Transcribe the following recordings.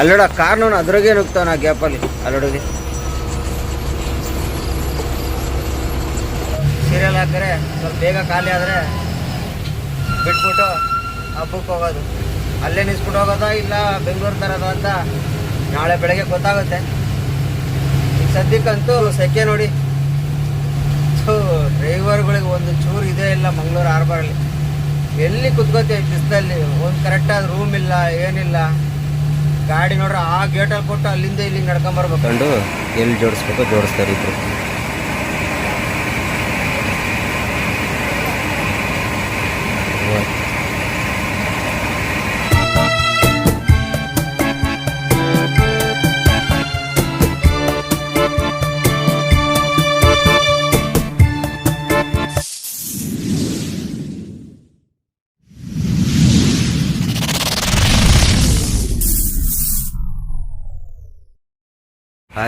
ಅಲ್ಲೋಡ corn ಅದ್ರಾಗೆ ನುಗ್ತಾವ gap ಗ್ಯಾಪಲ್ಲಿ, ಅಲ್ಲೋಡಿಗೆ. Serial ಹಾಕಿದ್ರೆ ಸ್ವಲ್ಪ ಬೇಗ ಖಾಲಿ ಆದರೆ ಬಿಟ್ಬಿಟ್ಟು ಹಬ್ಬಕ್ಕೆ ಹೋಗೋದು. ಅಲ್ಲೇ ನಿಲ್ಸ್ಬಿಟ್ಟು ಹೋಗೋದಾ ಇಲ್ಲ ಬೆಂಗಳೂರು ತರೋದು ಅಂತ ನಾಳೆ ಬೆಳಗ್ಗೆ ಗೊತ್ತಾಗುತ್ತೆ. ಸದ್ಯಕ್ಕಂತೂ ಸೆಕೆ ನೋಡಿ. ಡ್ರೈವರ್ಗಳಿಗೆ ಒಂದು ಚೂರು ಇದೇ ಇಲ್ಲ ಮಂಗಳೂರು ಹಾರ್ಬರಲ್ಲಿ. ಎಲ್ಲಿ ಕುತ್ಕೋತೀವಿ ಬಿಸಿಲಲ್ಲಿ? ಒಂದು ಕರೆಕ್ಟಾದ ರೂಮ್ ಇಲ್ಲ, ಏನಿಲ್ಲ. ಗಾಡಿ ನೋಡ್ರ ಆ ಗೇಟಲ್ಲಿ ಕೊಟ್ಟು ಅಲ್ಲಿಂದ ಇಲ್ಲಿ ನಡ್ಕೊಂಬರ್ಬೇಕು ಕಂಡು ಎಲ್ಲಿ ಜೋಡಿಸ್ಬೇಕು ಜೋಡಿಸ್ತಾರೆ ಇಬ್ರು.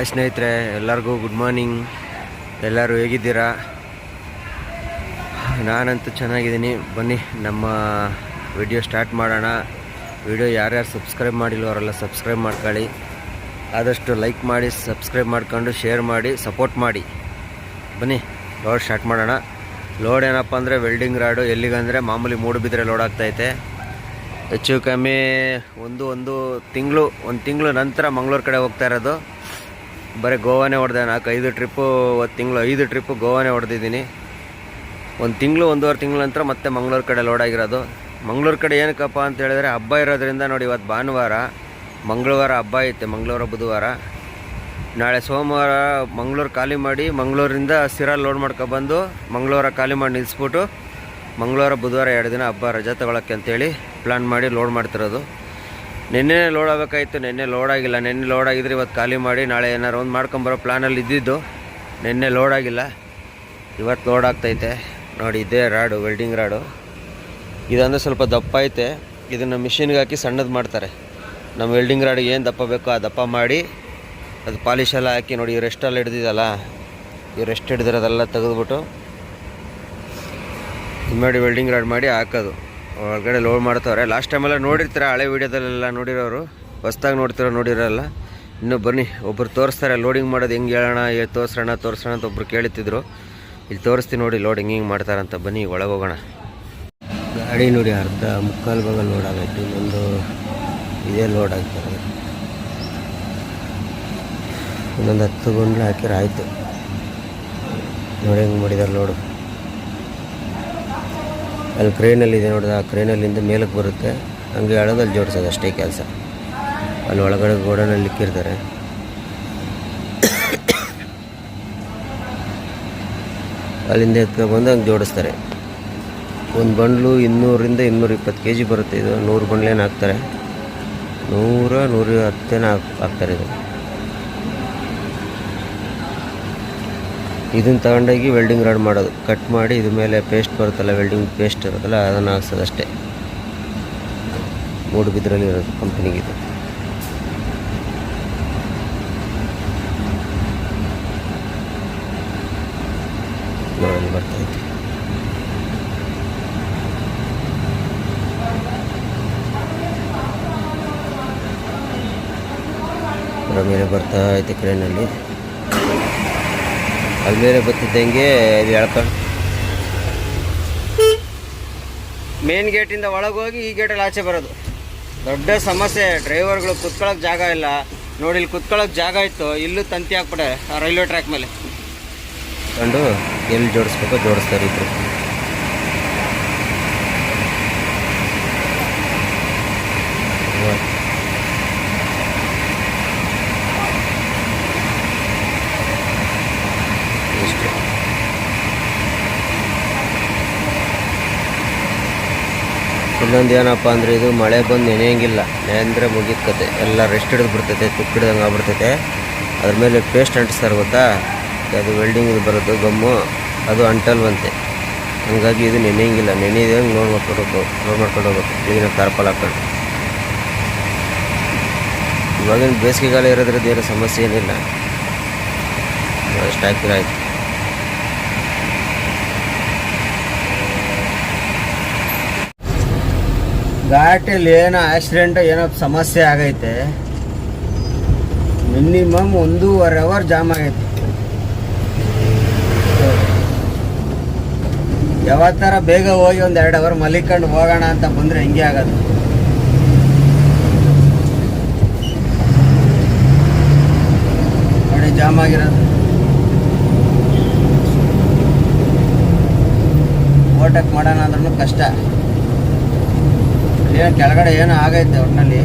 ಹಾಯ್ ಸ್ನೇಹಿತರೆ, ಎಲ್ಲರಿಗೂ ಗುಡ್ ಮಾರ್ನಿಂಗ್ ಎಲ್ಲರೂ ಹೇಗಿದ್ದೀರಾ? ನಾನಂತೂ ಚೆನ್ನಾಗಿದ್ದೀನಿ. ಬನ್ನಿ, ನಮ್ಮ ವಿಡಿಯೋ ಸ್ಟಾರ್ಟ್ ಮಾಡೋಣ. ವಿಡಿಯೋ ಯಾರ್ಯಾರು ಸಬ್ಸ್ಕ್ರೈಬ್ ಮಾಡಿಲ್ಲ ಅವರೆಲ್ಲ ಸಬ್ಸ್ಕ್ರೈಬ್ ಮಾಡ್ಕೊಳ್ಳಿ. ಆದಷ್ಟು ಲೈಕ್ ಮಾಡಿ ಸಬ್ಸ್ಕ್ರೈಬ್ ಮಾಡ್ಕೊಂಡು ಶೇರ್ ಮಾಡಿ ಸಪೋರ್ಟ್ ಮಾಡಿ. ಬನ್ನಿ ಲೋಡ್ ಸ್ಟಾರ್ಟ್ ಮಾಡೋಣ. ಲೋಡ್ ಏನಪ್ಪ ಅಂದರೆ ವೆಲ್ಡಿಂಗ್ ರಾಡು ಎಲ್ಲಿಗಂದರೆ ಮಾಮೂಲಿ ಮೂಡುಬಿದ್ರೆ ಲೋಡ್ ಆಗ್ತೈತೆ ಹೆಚ್ಚು ಕಮ್ಮಿ ಒಂದು ಒಂದು ತಿಂಗಳು ಒಂದು ತಿಂಗಳು ನಂತರ ಮಂಗಳೂರು ಕಡೆ ಹೋಗ್ತಾ ಇರೋದು. ಬರೀ ಗೋವಾನೇ ಹೊಡೆದೆ ನಾಲ್ಕು ಐದು ಟ್ರಿಪ್ಪು ಒಂದು ತಿಂಗಳು, ಐದು ಟ್ರಿಪ್ಪು ಗೋವಾನೇ ಹೊಡೆದಿದ್ದೀನಿ. ಒಂದು ತಿಂಗಳು, ಒಂದೂವರೆ ತಿಂಗಳ ನಂತರ ಮತ್ತೆ ಮಂಗಳೂರು ಕಡೆ ಲೋಡ್ ಆಗಿರೋದು. ಮಂಗಳೂರು ಕಡೆ ಏನಕ್ಕಪ್ಪ ಅಂತ ಹೇಳಿದ್ರೆ, ಹಬ್ಬ ಇರೋದ್ರಿಂದ ನೋಡಿ ಇವತ್ತು ಭಾನುವಾರ, ಮಂಗಳವಾರ ಹಬ್ಬ ಐತೆ, ಮಂಗಳವಾರ, ಬುಧವಾರ. ನಾಳೆ ಸೋಮವಾರ ಮಂಗಳೂರು ಖಾಲಿ ಮಾಡಿ, ಮಂಗಳೂರಿಂದ ಸಿರಾ ಲೋಡ್ ಮಾಡ್ಕೊಬಂದು ಮಂಗಳವಾರ ಖಾಲಿ ಮಾಡಿ ನಿಲ್ಲಿಸ್ಬಿಟ್ಟು ಮಂಗಳವಾರ, ಬುಧವಾರ ಎರಡು ದಿನ ಹಬ್ಬ ರಜೆ ತಗೊಳಕ್ಕೆ ಅಂತೇಳಿ ಪ್ಲ್ಯಾನ್ ಮಾಡಿ ಲೋಡ್ ಮಾಡ್ತಿರೋದು. ನಿನ್ನೆ ಲೋಡ್ ಆಗಬೇಕಾಯ್ತು, ನಿನ್ನೆ ಲೋಡ್ ಆಗಿಲ್ಲ. ನಿನ್ನೆ ಲೋಡ್ ಆಗಿದ್ರೆ ಇವತ್ತು ಖಾಲಿ ಮಾಡಿ ನಾಳೆ ಏನಾರು ಒಂದು ಮಾಡ್ಕೊಂಬರೋ ಪ್ಲ್ಯಾನಲ್ಲಿ ಇದ್ದಿದ್ದು. ನಿನ್ನೆ ಲೋಡ್ ಆಗಿಲ್ಲ. ಇವತ್ತು ಲೋಡ್ ಆಗ್ತೈತೆ. ನೋಡಿ, ಇದೇ ರಾಡು ವೆಲ್ಡಿಂಗ್ ರಾಡು. ಇದಂದ್ರೆ ಸ್ವಲ್ಪ ದಪ್ಪ ಐತೆ. ಇದನ್ನು ಮಿಷಿನ್ಗೆ ಹಾಕಿ ಸಣ್ಣದು ಮಾಡ್ತಾರೆ. ನಮ್ಮ ವೆಲ್ಡಿಂಗ್ ರಾಡಿಗೆ ಏನು ದಪ್ಪ ಬೇಕೋ ಆ ದಪ್ಪ ಮಾಡಿ, ಅದು ಪಾಲಿಶ್ ಎಲ್ಲ ಹಾಕಿ ನೋಡಿ ಇವ್ರು ಎಷ್ಟೆಲ್ಲ ಹಿಡ್ದಿದ್ದಲ್ಲ ಇವ್ರು ಎಷ್ಟು ಹಿಡ್ದಿರೋದೆಲ್ಲ ತೆಗೆದುಬಿಟ್ಟು ಮಾಡಿ ವೆಲ್ಡಿಂಗ್ ರಾಡ್ ಮಾಡಿ ಹಾಕೋದು. ಒಳಗಡೆ ಲೋಡ್ ಮಾಡ್ತವ್ರೆ. ಲಾಸ್ಟ್ ಟೈಮೆಲ್ಲ ನೋಡಿರ್ತೀರ, ಹಳೆ ವೀಡಿಯೋದಲ್ಲೆಲ್ಲ ನೋಡಿರೋರು? ಹೊಸ್ದಾಗಿ ನೋಡ್ತಿರೋ ನೋಡಿರೋಲ್ಲ ಇನ್ನು ಬನ್ನಿ ಒಬ್ಬರು ತೋರಿಸ್ತಾರೆ ಲೋಡಿಂಗ್ ಮಾಡೋದು ಹೆಂಗೆ ಹೇಳೋಣ ತೋರಿಸೋಣ ತೋರಿಸೋಣ ಅಂತ ಒಬ್ರು ಕೇಳ್ತಿದ್ರು ಇಲ್ಲಿ ತೋರಿಸ್ತೀನಿ ನೋಡಿ ಲೋಡಿಂಗ್ ಹಿಂಗೆ ಮಾಡ್ತಾರಂತ. ಬನ್ನಿ, ಒಳಗೆ ಹೋಗೋಣ. ಗಾಡಿ ನೋಡಿ, ಅರ್ಧ ಮುಕ್ಕಾಲು ಭಾಗ ಲೋಡ್ ಆಗೈತೆ, ಇನ್ನೊಂದು ಇದೇ ಲೋಡ್ ಆಗ್ತಾರೆ ಇನ್ನೊಂದು ಹತ್ತು ಗುಂಡ್ಲು ಹಾಕಿದ್ರೆ ಆಯಿತು. ನೋಡಿ ಹೆಂಗೆ ಮಾಡಿದಾರೆ ಲೋಡು ಅಲ್ಲಿ ಕ್ರೇನಲ್ಲಿದೆ ನೋಡಿದ ಆ ಕ್ರೇನಲ್ಲಿಂದ ಮೇಲಕ್ಕೆ ಬರುತ್ತೆ. ಹಂಗೆ ಹಳದಲ್ಲಿ ಜೋಡಿಸೋದು ಅಷ್ಟೇ ಕೆಲಸ. ಅಲ್ಲಿ ಒಳಗಡೆ ಗೋಡನಲ್ಲಿ ಇಕ್ಕಿರ್ತಾರೆ ಅಲ್ಲಿಂದ ಎತ್ಕೊಬಂದು ಹಂಗೆ ಜೋಡಿಸ್ತಾರೆ. ಒಂದು ಬಂಡ್ಲು ಇನ್ನೂರಿಂದ ಇನ್ನೂರ ಇಪ್ಪತ್ತು ಕೆ ಜಿ ಬರುತ್ತೆ ಇದು. ನೂರು ಬಂಡ್ಲೇನು ಹಾಕ್ತಾರೆ. ನೂರ ನೂರ ಹತ್ತೇನ ಹಾಕ್ ಹಾಕ್ತಾರೆ ಇದು. ಇದನ್ನು ತಗೊಂಡೋಗಿ ವೆಲ್ಡಿಂಗ್ ರಾಡ್ ಮಾಡೋದು. ಕಟ್ ಮಾಡಿ ಇದ್ರ ಮೇಲೆ ಪೇಸ್ಟ್ ಬರುತ್ತಲ್ಲ ವೆಲ್ಡಿಂಗ್ ಪೇಸ್ಟ್ ಇರುತ್ತಲ್ಲ, ಅದನ್ನು ಹಾಕ್ಸೋದು ಅಷ್ಟೇ ಮೂಡುಬಿದ್ರಲ್ಲಿ ಇರೋದು ಕಂಪ್ನಿಗಿದು ಬರ್ತೈತೆ ಅದರ ಮೇಲೆ ಬರ್ತಾ ಐತೆ ಕ್ರೇನಲ್ಲಿ ಅಲ್ಲಿ ಮೇಲೆ ಬರ್ತಿದ್ದಂಗೆ ಇದು ಎಳ್ಕೊಂಡು ಮೇನ್ ಗೇಟಿಂದ ಒಳಗೋಗಿ ಈ ಗೇಟಲ್ಲಿ ಆಚೆ ಬರೋದು. ದೊಡ್ಡ ಸಮಸ್ಯೆ ಡ್ರೈವರ್ಗಳು ಕುತ್ಕೊಳ್ಳೋಕೆ ಜಾಗ ಇಲ್ಲ. ನೋಡಿ, ಇಲ್ಲಿ ಕುತ್ಕೊಳ್ಳೋಕೆ ಜಾಗ ಇತ್ತು, ಇಲ್ಲೂ ತಂತಿ ಹಾಕ್ಬಿಟ್ಟೆ ರೈಲ್ವೆ ಟ್ರ್ಯಾಕ್ ಮೇಲೆ. ಕಂಡು ಎಲ್ಲಿ ಜೋಡಿಸ್ಬೇಕೋ ಜೋಡಿಸ್ತಾರೆ ಇದ್ರು ಇಷ್ಟು ಇನ್ನೊಂದು ಏನಪ್ಪ ಅಂದರೆ ಇದು ಮಳೆ ಬಂದು ನೆನೆಯಂಗಿಲ್ಲ. ನೆನೆಂದ್ರೆ ಮುಗಿದ ಎಲ್ಲ ರೆಸ್ಟ್ ಹಿಡಿದು ಬಿಡ್ತೈತೆ, ತುಪ್ಪ ಹಿಡ್ದಂಗೆ ಆಗ್ಬಿಡ್ತೈತೆ. ಅದ್ರ ಮೇಲೆ ಪೇಸ್ಟ್ ಅಂಟಿಸ್ತಾರೆ ಗೊತ್ತಾ? ಅದು ವೆಲ್ಡಿಂಗ್ ಬರೋದು, ಗಮ್ಮು. ಅದು ಅಂಟಲ್ವಂತೆ. ಹಂಗಾಗಿ ಇದು ನೆನೆಯಂಗಿಲ್ಲ. ಹಂಗೆ ನೋಡ್ ಮಾಡ್ಕೊಂಡು ನೋಡ್ ಮಾಡ್ಕೊಂಡು ಹೋಗ್ಬೇಕು. ಈಗಿನ ತಾರ್ಪಾಲ್ ಹಾಕೊಂಡು ಇವಾಗಿನ ಬೇಸಿಗೆಗಾಲ ಇರೋದ್ರದ್ದು ಏನೂ ಸಮಸ್ಯೆ ಏನಿಲ್ಲ. ಅಷ್ಟು ಹಾಕಿದ್ರೆ ಆಯ್ತು. ಘಾಟಲ್ಲಿ ಏನೋ ಆಕ್ಸಿಡೆಂಟ್ ಏನೋ ಸಮಸ್ಯೆ ಆಗೈತೆ. ಮಿನಿಮಮ್ ಒಂದೂವರೆ ಅವರ್ ಜಾಮ್ ಆಗೈತೆ. ಯಾವತ್ತರ ಬೇಗ ಹೋಗಿ ಒಂದು ಎರಡು ಅವರ್ ಮಲಿಕೊಂಡು ಹೋಗೋಣ ಅಂತ ಬಂದರೆ ಹಿಂಗೆ ಆಗೋದು. ನೋಡಿ ಜಾಮ್ ಆಗಿರೋದು. ಓಟಕ್ಕೆ ಮಾಡೋಣ ಅಂದ್ರೂ ಕಷ್ಟ. ಏನು ಕೆಳಗಡೆ ಏನೋ ಆಗೈತೆ ಒಟ್ಟಿನಲ್ಲಿ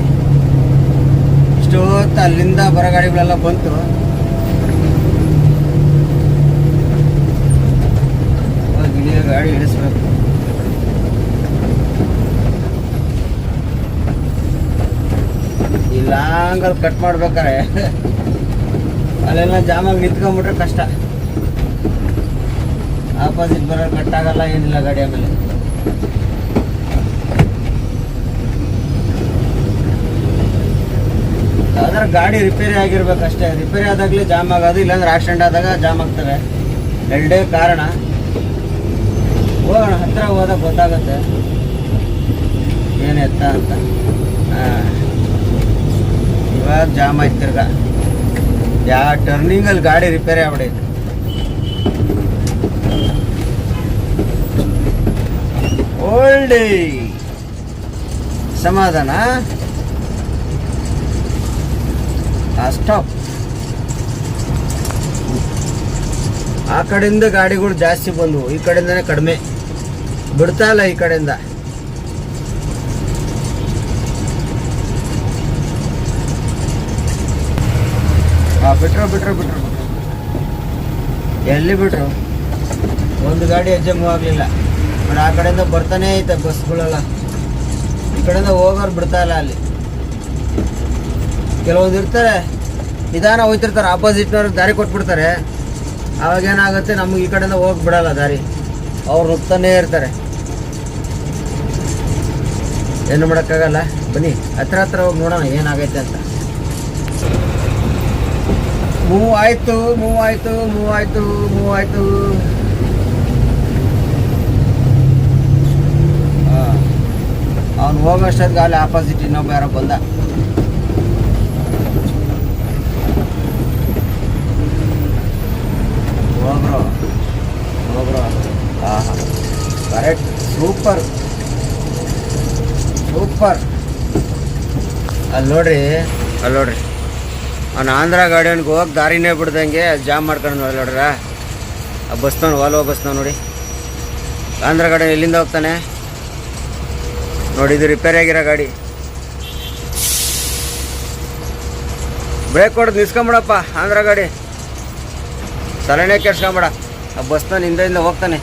ಇಷ್ಟೊತ್ತು ಅಲ್ಲಿಂದ ಬರೋ ಗಾಡಿಗಳೆಲ್ಲ ಬಂತು ಗಾಡಿ ಇಳಿಸ್ಬೇಕು ಈ ಕಟ್ ಮಾಡ್ಬೇಕಾರೆ. ಅಲ್ಲೆಲ್ಲ ಜಾಮಾಗಿ ನಿಂತ್ಕೊಂಡ್ಬಿಟ್ರೆ ಕಷ್ಟ. ಆಪೋಸಿಟ್ ಬರೋ ಕಟ್ಟಾಗಲ್ಲ ಏನಿಲ್ಲ ಗಾಡಿ ಆಮೇಲೆ. ಯಾವ್ದಾರ ಗಾಡಿ ರಿಪೇರಿ ಆಗಿರ್ಬೇಕಷ್ಟೇ ರಿಪೇರಿ ಆದಾಗಲೇ ಜಾಮ್ ಆಗೋದು, ಇಲ್ಲಾಂದ್ರೆ ಆಕ್ಸಿಡೆಂಟ್ ಆದಾಗ ಜಾಮ್ ಆಗ್ತವೆ. ಎರಡೇ ಕಾರಣ. ಹೋಗೋಣ, ಹತ್ರ ಹೋದಾಗ ಗೊತ್ತಾಗುತ್ತೆ. ಏನು ಎತ್ತ ಅಂತ. ಇವಾಗ ಜಾಮ್ ಆಯ್ತು ತಿರ್ಗ. ಯಾವ ಟರ್ನಿಂಗಲ್ಲಿ ಗಾಡಿ ರಿಪೇರಿ ಆಗ್ಬಿಡೈತೆ ಓಲ್ಡ್ ಸಮಾಧಾನ? ಸ್ಟಾಪ್ ಆ ಕಡೆಯಿಂದ ಗಾಡಿಗಳು ಜಾಸ್ತಿ ಬಂದವು. ಈ ಕಡೆಯಿಂದನೇ ಕಡಿಮೆ. ಬಿಡ್ತಾ ಇಲ್ಲ ಈ ಕಡೆಯಿಂದ. ಬಿಟ್ರು ಬಿಟ್ರು ಬಿಟ್ರು ಎಲ್ಲಿ ಬಿಟ್ರು? ಒಂದು ಗಾಡಿ ಹೆಜ್ಜೆ ಮೂವ್ ಆಗಲಿಲ್ಲ. ಬಟ್ ಆ ಕಡೆಯಿಂದ ಬರ್ತಾನೆ ಐತೆ ಬಸ್ಗಳೆಲ್ಲ ಈ ಕಡೆಯಿಂದ ಹೋಗೋರು ಬಿಡ್ತಾ ಇಲ್ಲ ಅಲ್ಲಿ. ಕೆಲವೊಂದು ಇರ್ತಾರೆ, ನಿಧಾನ ಹೋಗ್ತಿರ್ತಾರೆ ಆಪೋಸಿಟ್ನವ್ರಿಗೆ ದಾರಿ ಕೊಟ್ಬಿಡ್ತಾರೆ. ಅವಾಗ ಏನಾಗುತ್ತೆ, ನಮ್ಗೆ ಈ ಕಡೆಯಿಂದ ಹೋಗಿ ಬಿಡಲ್ಲ ದಾರಿ. ಅವ್ರು ನುಗ್ತಾನೇ ಇರ್ತಾರೆ. ಏನು ಮಾಡೋಕ್ಕಾಗಲ್ಲ. ಬನ್ನಿ, ಹತ್ರ ಹತ್ರ ಹೋಗಿ ನೋಡೋಣ, ಏನಾಗೈತೆ ಅಂತ. ಮೂವ್ ಆಯ್ತು ಮೂವ್ ಆಯ್ತು ಮೂವ್ ಆಯ್ತು ಮೂವ್ ಆಯ್ತು. ಅವ್ನು ಹೋಗೋಷ್ಟೊತ್ತಿಗೆ ಅಲ್ಲಿ ಆಪೋಸಿಟ್ ಇನ್ನೊಬ್ಬ ಯಾರೋ ಬಂದ ಹೋಗ್ರು ಹೋಗ್ರು ಆಹಾ ಕರೆಕ್ಟ್ ಸೂಪರ್ ಸೂಪರ್ ಅಲ್ಲಿ ನೋಡ್ರಿ ಅಲ್ಲಿ ನೋಡ್ರಿ. ಅವ್ನು ಆಂಧ್ರ ಗಾರ್ಡನ್ಗೆ ಹೋಗಿ ದಾರಿನೇ ಬಿಡ್ದಂಗೆ ಜಾಮ್ ಮಾಡ್ಕೊಂಡು ನೋಡಿ ನೋಡ್ರ. ಆ ಬಸ್ನವ್ನು ವಾಲ್ವ ಬಸ್ನವ್ ನೋಡಿ. ಆಂಧ್ರ ಗಾರ್ಡನ್ ಎಲ್ಲಿಂದ ಹೋಗ್ತಾನೆ? ನೋಡಿ, ಇದು ರಿಪೇರಿ ಆಗಿರೋ ಗಾಡಿ. ಬ್ರೇಕ್ ಹೊಡೆದು ನಿಲ್ಸ್ಕೊಂಬಿಡಪ್ಪ ಆಂಧ್ರ ಗಾಡಿ. ತಲೆನೇ ಕೆಡ್ಸ್ಕೊಂಬಿಡ. ಆ ಬಸ್ನ ಹಿಂದೆ ಹೋಗ್ತಾನೆ.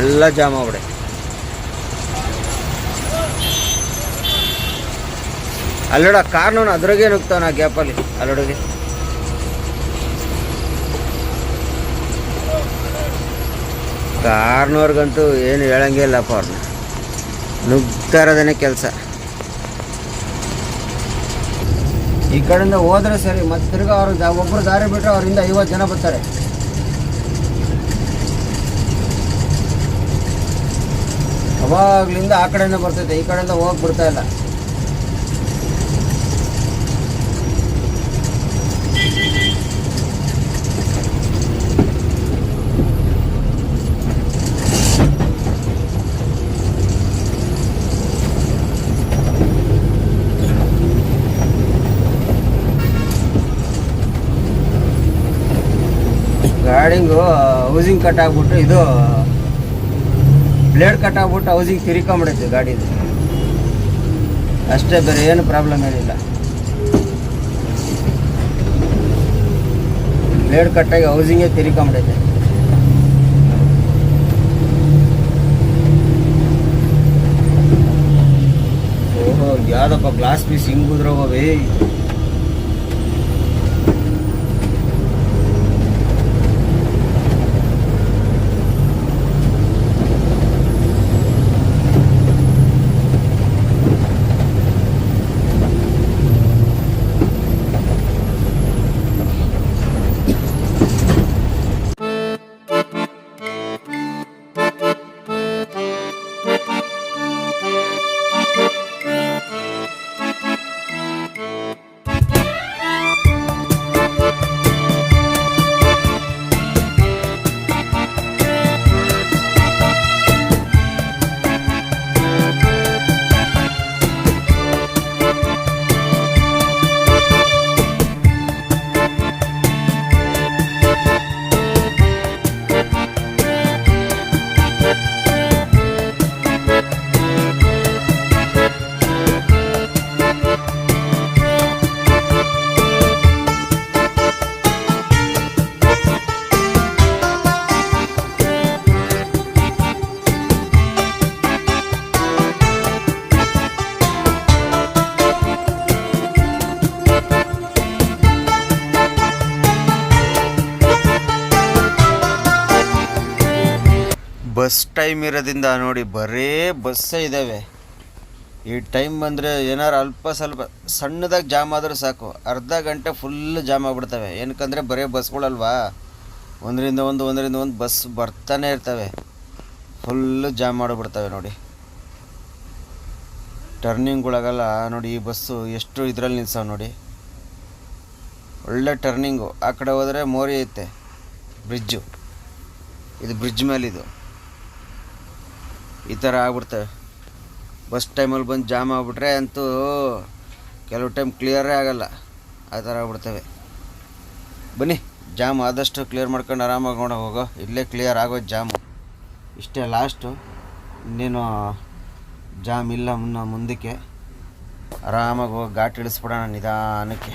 ಎಲ್ಲ ಜಾಮ್ ಆಗ್ಬಿಡೆ. ಅಲ್ಲೋಡ ಕಾರ್ನವನು ಅದ್ರಾಗೆ ನುಗ್ತಾವನ ಆ ಗ್ಯಾಪಲ್ಲಿ, ಅಲ್ಲೋಡಿಗೆ. ಕಾರ್ನವ್ರಿಗಂತೂ ಏನು ಹೇಳಂಗೇ ಇಲ್ಲಪ್ಪ ಅವ್ರನ್ನ ನುಗ್ತಾ ಇರೋದೇನೆ ಕೆಲಸ. ಈ ಕಡೆಯಿಂದ ಹೋದ್ರೆ ಸರಿ ಮತ್ತೆ ತಿರ್ಗಾ ಅವ್ರ ಒಬ್ಬರು ದಾರಿ ಬಿಟ್ಟರೆ ಅವರಿಂದ ಐವತ್ತು ಜನ ಬರ್ತಾರೆ. ಅವಾಗ್ಲಿಂದ ಆ ಕಡೆಯಿಂದ ಬರ್ತೈತೆ ಈ ಕಡೆಯಿಂದ ಹೋಗಿ ಬಿಡ್ತಾ ಇಲ್ಲ. ಗಾಡಿಂಗು ಹೌಸಿಂಗ್ ಕಟ್ ಆಗ್ಬಿಟ್ಟು ಇದು ಬ್ಲೇಡ್ ಕಟ್ ಆಗ್ಬಿಟ್ಟು ಹೌಸಿಂಗ್ ತಿರ್ಕೊಂಬಿಡುತ್ತೆ ಗಾಡಿದು. ಅಷ್ಟೇ ಬೇರೆ ಏನು ಪ್ರಾಬ್ಲಮ್ ಏನಿಲ್ಲ. ಬ್ಲೇಡ್ ಕಟ್ಟಾಗಿ ಹೌಸಿಂಗೇ ತಿರ್ಕೊಂಬಿಡುತ್ತೆ. ಓಹೋ, ಯಾವ್ದಪ್ಪ ಗ್ಲಾಸ್ ಪೀಸ್ ಹಿಂಗ್ ಉದ್ರೋಗವೇ ಟೈಮ್ ಇರೋದ್ರಿಂದ ನೋಡಿ ಬರೇ ಬಸ್ಸೇ ಇದ್ದಾವೆ ಈ ಟೈಮ್ ಬಂದರೆ ಏನಾರು ಅಲ್ಪ ಸ್ವಲ್ಪ ಸಣ್ಣದಾಗಿ ಜಾಮ್ ಆದರೂ ಸಾಕು. ಅರ್ಧ ಗಂಟೆ ಫುಲ್ ಜಾಮ್ ಆಗಿಬಿಡ್ತವೆ. ಏನಕ್ಕಂದರೆ ಬರೀ ಬಸ್ಗಳಲ್ವಾ ಒಂದರಿಂದ ಒಂದು ಒಂದರಿಂದ ಒಂದು ಬಸ್ ಬರ್ತಾನೆ ಇರ್ತವೆ. ಫುಲ್ಲು ಜಾಮ್ ಮಾಡಿಬಿಡ್ತವೆ ನೋಡಿ. ಟರ್ನಿಂಗ್ಗಳಾಗಲ್ಲ ನೋಡಿ ಈ ಬಸ್ಸು ಎಷ್ಟು ಇದರಲ್ಲಿ ನಿಲ್ಸವ ನೋಡಿ. ಒಳ್ಳೆ ಟರ್ನಿಂಗು ಆ ಕಡೆ ಹೋದರೆ ಮೋರಿ ಐತೆ. ಬ್ರಿಡ್ಜು ಇದು ಬ್ರಿಡ್ಜ್ ಮೇಲಿದು. ಈ ಥರ ಆಗ್ಬಿಡ್ತವೆ ಬಸ್ ಟೈಮಲ್ಲಿ ಬಂದು ಜಾಮ್ ಆಗಿಬಿಟ್ರೆ ಅಂತೂ ಕೆಲವು ಟೈಮ್ ಕ್ಲಿಯರೇ ಆಗಲ್ಲ. ಆ ಥರ ಆಗ್ಬಿಡ್ತವೆ. ಬನ್ನಿ ಜಾಮ್ ಆದಷ್ಟು ಕ್ಲಿಯರ್ ಮಾಡ್ಕೊಂಡು ಆರಾಮಾಗಿ ನೋಡೋ ಹೋಗೋ. ಇಲ್ಲೇ ಕ್ಲಿಯರ್ ಆಗೋದು ಜಾಮು ಇಷ್ಟೇ ಲಾಸ್ಟು ಇನ್ನೇನು ಜಾಮ್ ಇಲ್ಲ ಮುನ್ನ ಮುಂದಕ್ಕೆ. ಆರಾಮಾಗಿ ಹೋಗಿ ಘಾಟ್ ಇಳಿಸ್ಬಿಡೋಣ ನಿಧಾನಕ್ಕೆ.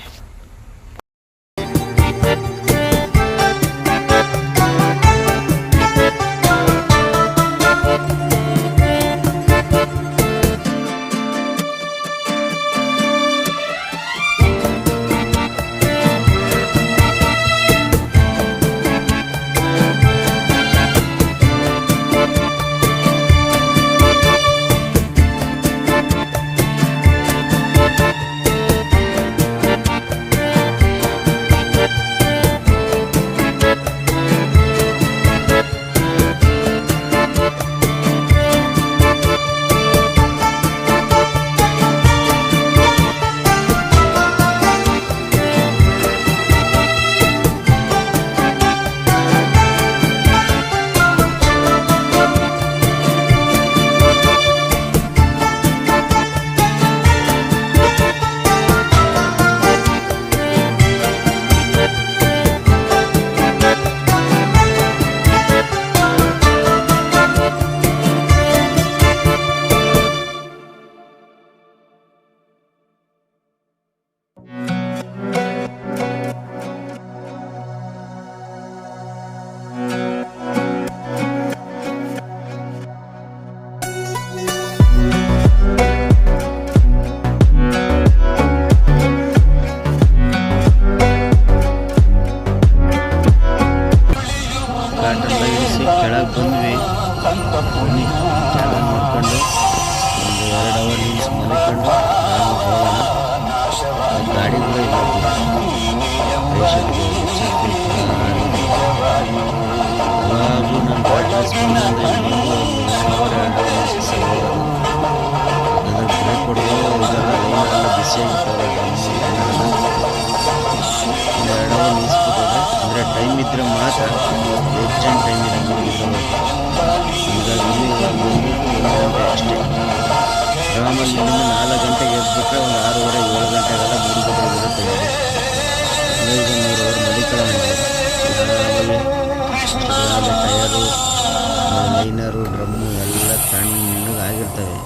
ಆಗಿರ್ತವೆ